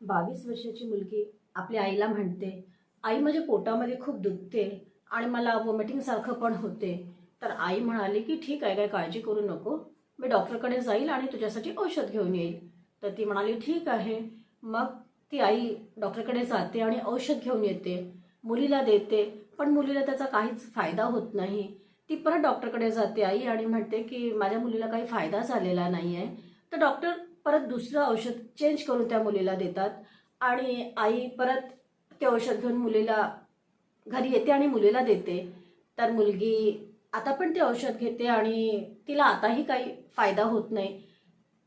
बावीस वर्षाची मुलगी आपल्या आईला म्हणते आई माझ्या पोटामध्ये खूप दुखते आणि मला वॉमिटिंग सारखं पण होते. तर आई म्हणाली की ठीक आहे काय काळजी करू नको. मी डॉक्टरकडे जाईल आणि तुझ्यासाठी औषध घेऊन येईल. तर ती म्हणाली ठीक आहे. मग ती आई डॉक्टरकडे जाते आणि औषध घेऊन येते. मुलीला देते पण मुलीला त्याचा काहीच फायदा होत नाही. ती परत डॉक्टरकडे जाते आई आणि म्हणते की माझ्या मुलीला काही फायदा झालेला नाही आहे तर डॉक्टर परत दुसरं औषध चेंज करून त्या मुलीला देतात. आणि आई परत ते औषध घेऊन मुलीला घरी येते आणि मुलीला देते. तर मुलगी आता पण ते औषध घेते आणि तिला आताही काही फायदा होत नाही.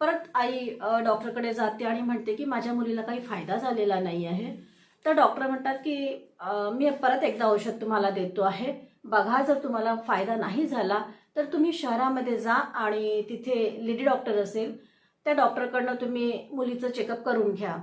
परत आई डॉक्टरकडे जाते आणि म्हणते की माझ्या मुलीला काही फायदा झालेला नाही आहे. तर डॉक्टर म्हणतात की मी परत एकदा औषध तुम्हाला देतो आहे. बघा जर तुम्हाला फायदा नाही झाला तर तुम्ही शहरामध्ये जा आणि तिथे लेडी डॉक्टर असेल त्या डॉक्टरकडनं तुम्ही मुलीचं चेकअप करून घ्या.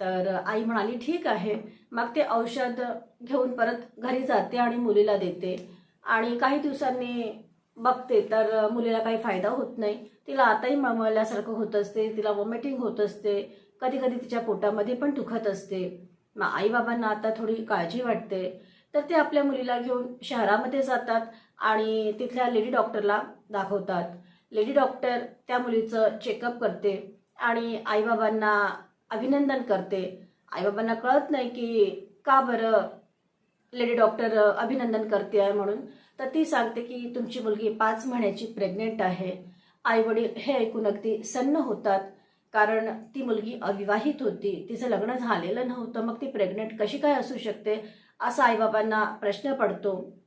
तर आई म्हणाली ठीक आहे. मग ते औषध घेऊन परत घरी जाते आणि मुलीला देते. आणि काही दिवसांनी बघते तर मुलीला काही फायदा होत नाही. तिला आताही मळमळल्यासारखं होत असते तिला वॉमिटिंग होत असते कधी कधी तिच्या पोटामध्ये पण दुखत असते. मग आईबाबांना आता थोडी काळजी वाटते. तर ते आपल्या मुलीला घेऊन शहरामध्ये जातात आणि तिथल्या लेडी डॉक्टरला दाखवतात. लेडी डॉक्टर त्या मुलीचं चेकअप करते आणि आईबाबांना अभिनंदन करते. आईबाबांना कळत नाही की का बरं लेडी डॉक्टर अभिनंदन करते आहे म्हणून. तर ती सांगते की तुमची मुलगी पाच महिन्याची प्रेग्नेंट आहे. आई वडील हे ऐकून अगदी सन्न होतात कारण ती मुलगी अविवाहित होती. तिचं लग्न झालेलं नव्हतं. मग ती प्रेग्नेंट कशी काय असू शकते? असा आईबाबांना प्रश्न पडतो.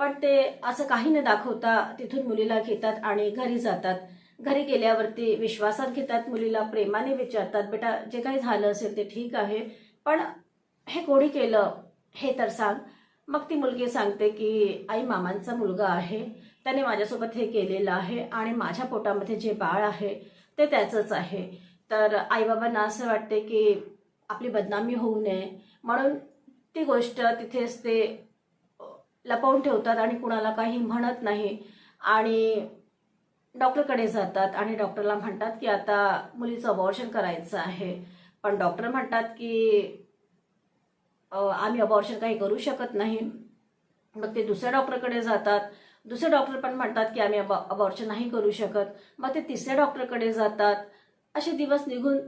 पण ते असं काही न दाखवता तिथून मुलीला घेतात आणि घरी जातात. घरी गेल्यावरती विश्वासात घेतात मुलीला प्रेमाने विचारतात बेटा जे काही झालं असेल ते ठीक आहे पण हे कोणी केलं हे तर सांग. मग ती मुलगी सांगते की आई मामांचा मुलगा आहे त्याने माझ्यासोबत हे केलेलं आहे आणि माझ्या पोटामध्ये जे बाळ आहे ते त्याचंच आहे. तर आईबाबांना असं वाटते की आपली बदनामी होऊ नये. म्हणून ती गोष्ट तिथेच ते लपवून ठेवतात आणि कुणाला काही म्हणत नाही. आणि डॉक्टरकडे जातात आणि डॉक्टरला म्हणतात की आता मुलीचं अबॉर्शन करायचं आहे. पण डॉक्टर म्हणतात की आम्ही अबॉर्शन काही करू शकत नाही. मग ते दुसऱ्या डॉक्टरकडे जातात. दुसरे डॉक्टर पण म्हणतात की आम्ही अबॉर्शन नाही करू शकत. मग ते तिसऱ्या डॉक्टरकडे जातात. असे दिवस निघून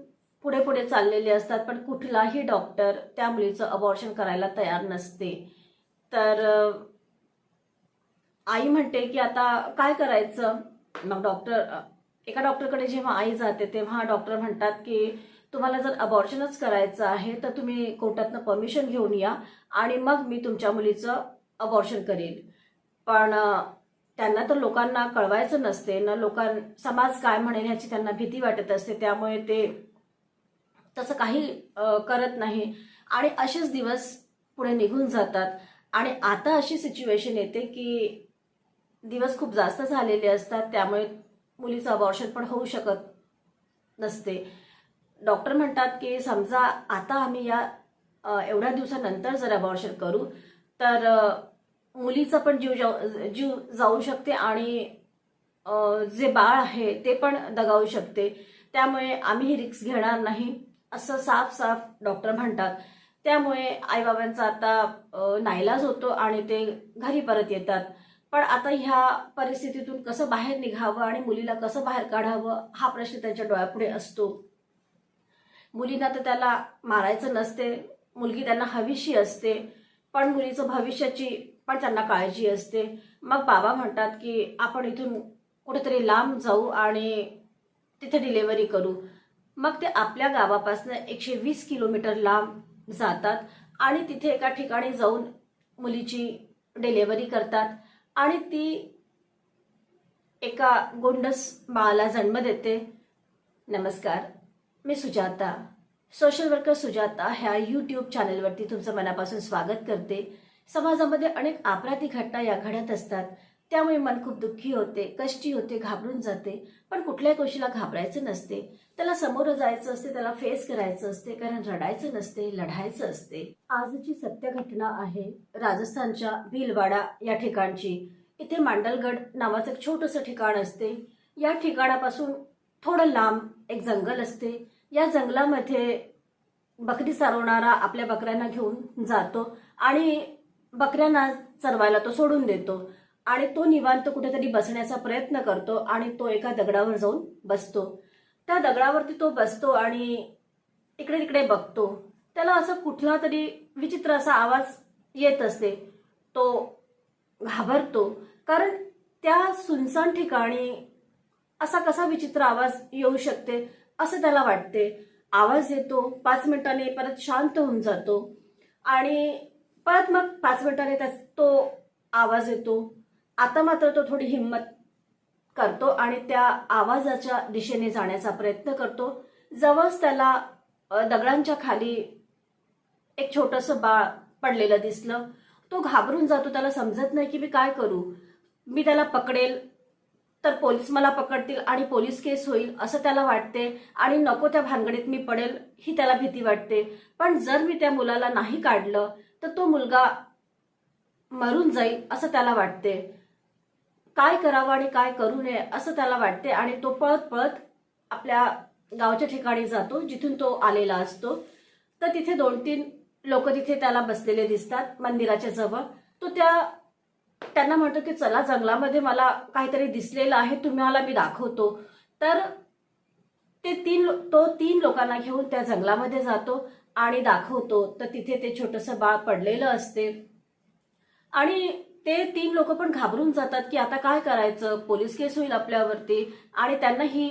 पुढे पुढे चाललेले असतात पण कुठलाही डॉक्टर त्या मुलीचं अबॉर्शन करायला तयार नसते. तर आई म्हणते की आता काय करायचं? मग डॉक्टर एका डॉक्टरकडे जेव्हा आई जाते तेव्हा डॉक्टर म्हणतात की तुम्हाला जर अबॉर्शनच करायचं आहे तर तुम्ही कोर्टातनं परमिशन घेऊन या आणि मग मी तुमच्या मुलीचं अबॉर्शन करेल पण त्यांना तर लोकांना कळवायचं नसते. ना लोकां समाज काय म्हणेल ह्याची त्यांना भीती वाटत असते. त्यामुळे ते तसं काही करत नाही. आणि असेच दिवस पुढे निघून जातात. आणि आता अशी सिच्युएशन येते की दिवस खूप जास्त झालेले असतात त्यामुळे मुलीचं अबॉर्शन पण होऊ शकत नसते. डॉक्टर म्हणतात की समजा आता आम्ही या एवढ्या दिवसानंतर जर अबॉर्शन करू तर मुलीचा पण जीव जाऊ जीव जाऊ शकते आणि जे बाळ आहे ते पण दगावू शकते. त्यामुळे आम्ही ही रिक्स घेणार नाही असं साफ साफ डॉक्टर म्हणतात. त्यामुळे आईबाबांचा आता नाईलाज होतो आणि ते घरी परत येतात. पण आता ह्या परिस्थितीतून कसं बाहेर निघावं आणि मुलीला कसं बाहेर काढावं हा प्रश्न त्यांच्या डोळ्यापुढे असतो. मुलींना तर त्याला मारायचं नसते मुलगी त्यांना हवीशी असते पण मुलीचं भविष्याची पण त्यांना काळजी असते. मग बाबा म्हणतात की आपण इथून कुठेतरी लांब जाऊ आणि तिथे डिलेवरी करू. मग ते आपल्या गावापासून एकशे वीस किलोमीटर लांब जातात आणि तिथे एका ठिकाणी जाऊन मुलीची डिलेवरी करतात आणि ती एका गोंडस बाळाला जन्म देते. नमस्कार मी सुजाता. सोशल वर्कर सुजाता ह्या यूट्यूब चॅनलवरती तुमचं मनापासून स्वागत करते. समाजामध्ये अनेक अपराधी घटना या घडत असतात. त्यामुळे मन खूप दुःखी होते कष्टी होते घाबरून जाते. पण कुठल्याही गोष्टीला घाबरायचं नसते. त्याला समोर जायचं असते त्याला फेस करायचं असते कारण रडायचं नसते लढायचं असते. आजची सत्य घटना आहे राजस्थानच्या भीलवाडा या ठिकाणची. इथे मांडलगड नावाचं एक छोटंसं ठिकाण असते. या ठिकाणापासून थोडं लांब एक जंगल असते. या जंगलामध्ये बकरी चरवणारा आपल्या बकऱ्यांना घेऊन जातो आणि बकऱ्यांना चरवायला तो सोडून देतो. आणि तो निवांत कुठेतरी बसण्याचा प्रयत्न करतो आणि तो एका दगडावर जाऊन बसतो. त्या दगडावरती तो बसतो आणि इकडे तिकडे बघतो. त्याला असं कुठला तरी विचित्र असा आवाज येत असते. तो घाबरतो. कारण त्या सुनसान ठिकाणी असा कसा विचित्र आवाज येऊ शकते असं त्याला वाटते. आवाज येतो पाच मिनिटांनी परत शांत होऊन जातो. आणि परत मग पाच मिनिटांनी त्या तो आवाज येतो. आता मात्र तो थोडी हिंमत करतो आणि त्या आवाजाच्या दिशेने जाण्याचा प्रयत्न करतो. जवळच त्याला दगडांच्या खाली एक छोटंसं बाळ पडलेलं दिसलं. तो घाबरून जातो त्याला समजत नाही की मी काय करू. मी त्याला पकडेल तर पोलीस मला पकडतील आणि पोलीस केस होईल असं त्याला वाटते. आणि नको त्या भानगडीत मी पडेल ही त्याला भीती वाटते. पण जर मी त्या मुलाला नाही काढलं तर तो मुलगा मरून जाईल असं त्याला वाटते. काय करावं आणि काय करू नये असं त्याला वाटते आणि तो पळत पळत आपल्या गावच्या ठिकाणी जातो जिथून तो आलेला असतो. तर तिथे दोन तीन लोक तिथे त्याला बसलेले दिसतात मंदिराच्या जवळ. तो त्या त्यांना म्हणतो की चला जंगलामध्ये मला काहीतरी दिसलेलं आहे तुम्हाला मी दाखवतो. तर ते तीन तो तीन लोकांना घेऊन त्या जंगलामध्ये जातो आणि दाखवतो. तर तिथे ते छोटंसं बाळ पडलेलं असते. आणि ते तीन लोक पण घाबरून जातात की आता काय करायचं? पोलीस केस होईल आपल्यावरती आणि त्यांना ही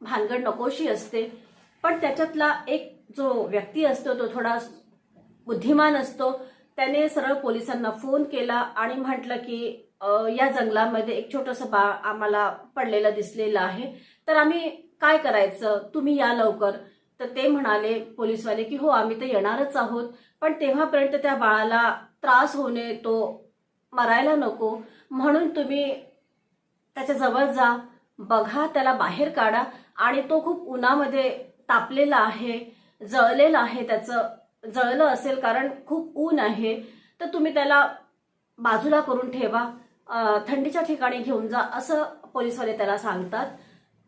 भानगड नकोशी असते. पण त्याच्यातला एक जो व्यक्ती असतो तो थोडा बुद्धिमान असतो. त्याने सरळ पोलिसांना फोन केला आणि म्हटलं की या जंगलामध्ये एक छोटंसं बाळ आम्हाला पडलेलं दिसलेलं आहे. तर आम्ही काय करायचं? तुम्ही या लवकर. तर ते म्हणाले पोलीसवाले की हो आम्ही तर येणारच आहोत. पण तेव्हापर्यंत त्या बाळाला त्रास होणे तो मरायला नको. म्हणून तुम्ही त्याच्याजवळ जा. बघा त्याला बाहेर काढा. आणि तो खूप उन्हामध्ये तापलेला आहे जळलेला आहे त्याचं जळलं असेल कारण खूप ऊन आहे तर तुम्ही त्याला बाजूला करून ठेवा. थंडीच्या ठिकाणी घेऊन जा असं पोलिसवाले त्याला सांगतात.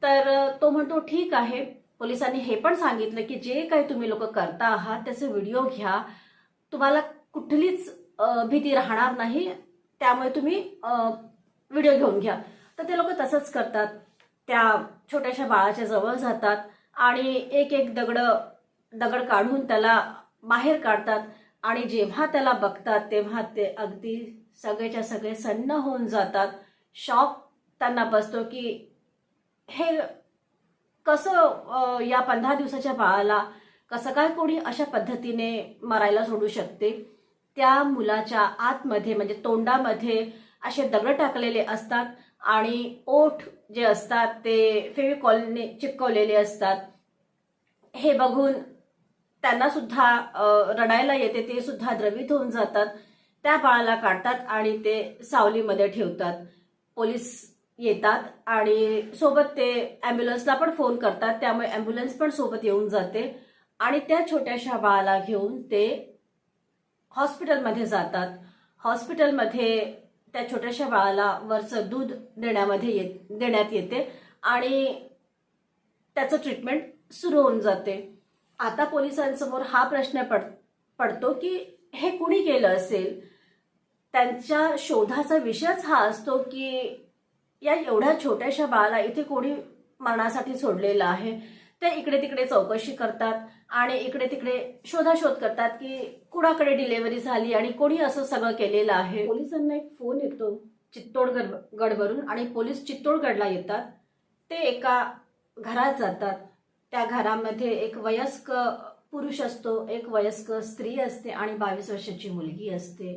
तर तो म्हणतो ठीक आहे. पोलिसांनी हे पण सांगितलं की जे काही तुम्ही लोक करता आहात त्याचे व्हिडिओ घ्या. तुम्हाला कुठलीच भीती राहणार नाही. त्यामुळे तुम्ही व्हिडिओ घेऊन घ्या. तर ते लोक तसंच करतात. त्या छोट्याशा बाळाच्या जवळ जातात आणि एक एक दगड दगड काढून त्याला बाहेर काढतात आणि जेव्हा त्याला बघतात तेव्हा ते अगदी सगळेच्या सगळे सन्न होऊन जातात. शॉक त्यांना बसतो की हे कसं या पंधरा दिवसाच्या बाळाला कसं काय कोणी अशा पद्धतीने मरायला सोडू शकते? त्या मुलाच्या आतमध्ये म्हणजे तोंडामध्ये असे दगड टाकलेले असतात आणि ओठ जे असतात ते फेविकॉलने चिपकवलेले असतात. हे बघून त्यांना सुद्धा रडायला येते ते सुद्धा द्रवित होऊन जातात. त्या बाळाला काढतात आणि ते सावलीमध्ये ठेवतात. पोलीस येतात आणि सोबत ते ॲम्ब्युलन्सला पण फोन करतात. त्यामुळे ॲम्ब्युलन्स पण सोबत येऊन जाते. आणि त्या छोट्याशा बाळाला घेऊन ते हॉस्पिटलमध्ये जातात. हॉस्पिटलमध्ये त्या छोट्याशा बाळाला वरचं दूध देण्यामध्ये येत देण्यात येते आणि त्याचं ट्रीटमेंट सुरू होऊन जाते. आता पोलिसांसमोर हा प्रश्न पड पडतो की हे कुणी केलं असेल? त्यांच्या शोधाचा विषयच हा असतो की या एवढ्या छोट्याशा बाळाला इथे कोणी मरणासाठी सोडलेलं आहे? ते इकडे तिकडे चौकशी करतात आणि इकडे तिकडे शोधाशोध करतात की कुणाकडे डिलेव्हरी झाली आणि कोणी असं सगळं केलेलं आहे. पोलिसांना एक फोन येतो. चित्तोडगड गडवरून आणि पोलीस चित्तोडगडला येतात. ते एका घरात जातात. त्या घरामध्ये एक वयस्क पुरुष असतो एक वयस्क स्त्री असते आणि बावीस वर्षाची मुलगी असते.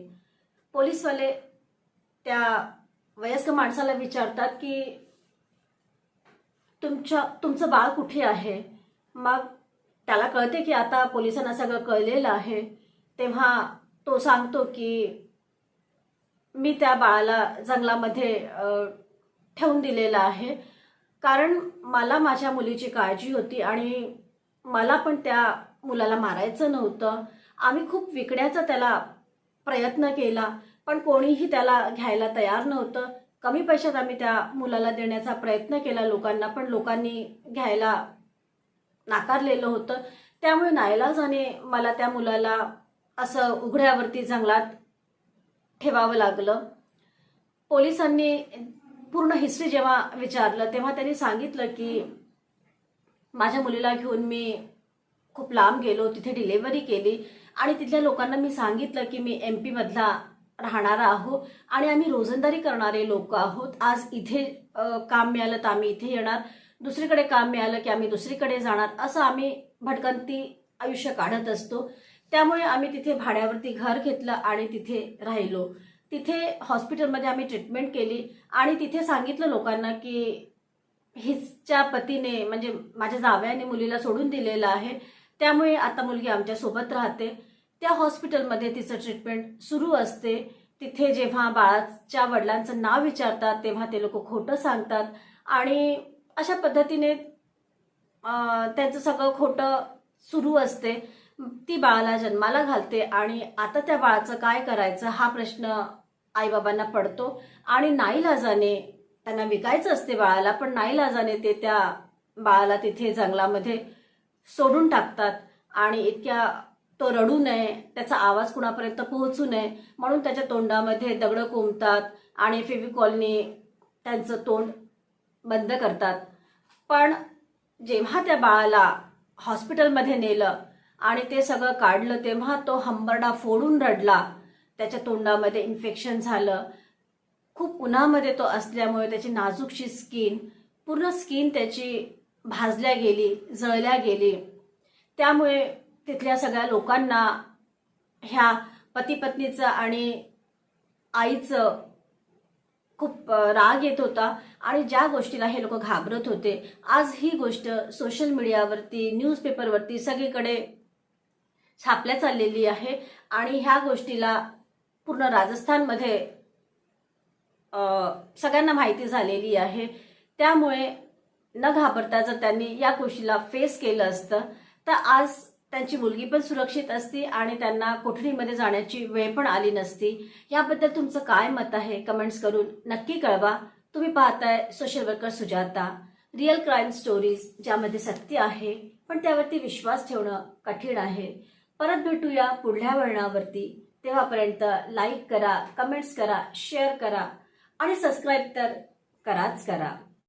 पोलीसवाले त्या वयस्क माणसाला विचारतात की तुमच्या तुमचं बाळ कुठे आहे? मग त्याला कळते की आता पोलिसांना सगळं कळलेलं आहे. तेव्हा तो सांगतो की मी त्या बाळाला जंगलामध्ये ठेवून दिलेलं आहे. कारण मला माझ्या मुलीची काळजी होती आणि मला पण त्या मुलाला मारायचं नव्हतं. आम्ही खूप विकण्याचा त्याला प्रयत्न केला पण कोणीही त्याला घ्यायला तयार नव्हतं. कमी पैशात आम्ही त्या मुलाला देण्याचा प्रयत्न केला लोकांना पण लोकांनी घ्यायला नाकारलेलं होतं. त्यामुळे नाईलाजाने मला त्या मुलाला असं उघड्यावरती जंगलात ठेवावं लागलं. पोलिसांनी पूर्ण हिस्ट्री जेव्हा विचारलं तेव्हा त्यांनी सांगितलं की माझ्या मुलीला घेऊन मी खूप लांब गेलो तिथे डिलेवरी केली. आणि तिथल्या लोकांना मी सांगितलं की मी एम पीमधला राहणार आहो आणि आम्ही रोजंदारी करणारे लोक आहोत. आज इथे काम मिळालं तर आम्ही इथे येणार. दुसरीकडे काम मिळालं की आम्ही दुसरीकडे जाणार असं आम्ही भटकंती आयुष्य काढत असतो. त्यामुळे आम्ही तिथे भाड्यावरती घर घेतलं आणि तिथे राहिलो. तिथे हॉस्पिटलमध्ये आम्ही ट्रीटमेंट केली आणि तिथे सांगितलं लोकांना की हिच्या पतीने म्हणजे माझ्या जाव्याने मुलीला सोडून दिलेलं आहे. त्यामुळे आता मुलगी आमच्यासोबत राहते. त्या हॉस्पिटलमध्ये तिचं ट्रीटमेंट सुरू असते. तिथे जेव्हा बाळाच्या वडिलांचं नाव विचारतात तेव्हा ते लोक खोटं सांगतात. आणि अशा पद्धतीने त्यांचं सगळं खोटं सुरू असते. ती बाळाला जन्माला घालते आणि आता त्या बाळाचं काय करायचं हा प्रश्न आईबाबांना पडतो. आणि नाईलाजाने त्यांना विकायचं असते बाळाला पण नाईलाजाने ते त्या बाळाला तिथे जंगलामध्ये सोडून टाकतात. आणि इतक्या तो रडू नये त्याचा आवाज कुणापर्यंत पोहोचू नये म्हणून त्याच्या तोंडामध्ये दगडं कोंबतात आणि फेविकॉलनी त्यांचं तोंड बंद करतात. पण जेव्हा त्या बाळाला हॉस्पिटलमध्ये नेलं आणि ते सगळं काढलं तेव्हा तो हंबरडा फोडून रडला. त्याच्या तोंडामध्ये इन्फेक्शन झालं. खूप उन्हामध्ये तो असल्यामुळे त्याची नाजूकशी स्किन पूर्ण स्किन त्याची भाजल्या गेली जळल्या गेली. त्यामुळे तिथल्या सगळ्या लोकांना ह्या पती पत्नीचं आणि आईचं खूप राग येत होता आणि ज्या गोष्टीला हे लोक घाबरत होते आज ही गोष्ट सोशल मीडियावरती न्यूजपेपरवरती सगळीकडे छापल्या चाललेली आहे आणि ह्या गोष्टीला पूर्ण राजस्थानमध्ये सगळ्यांना माहिती झालेली आहे. त्यामुळे न घाबरता जर त्यांनी या गोष्टीला फेस केलं असतं तर आज त्यांची मुलगी पण सुरक्षित असती आणि त्यांना कोठडीमध्ये जाण्याची वेळ पण आली नसती. याबद्दल तुमचं काय मत आहे? कमेंट्स करून नक्की कळवा. तुम्ही पाहताय social worker Sujata. Real crime stories ज्यामध्ये सत्य आहे पण त्यावरती विश्वास ठेवणं कठीण आहे. परत भेटूया पुढल्या वळणावरती. तेव्हापर्यंत लाईक करा कमेंट्स करा शेअर करा आणि सबस्क्राईब तर कराच करा.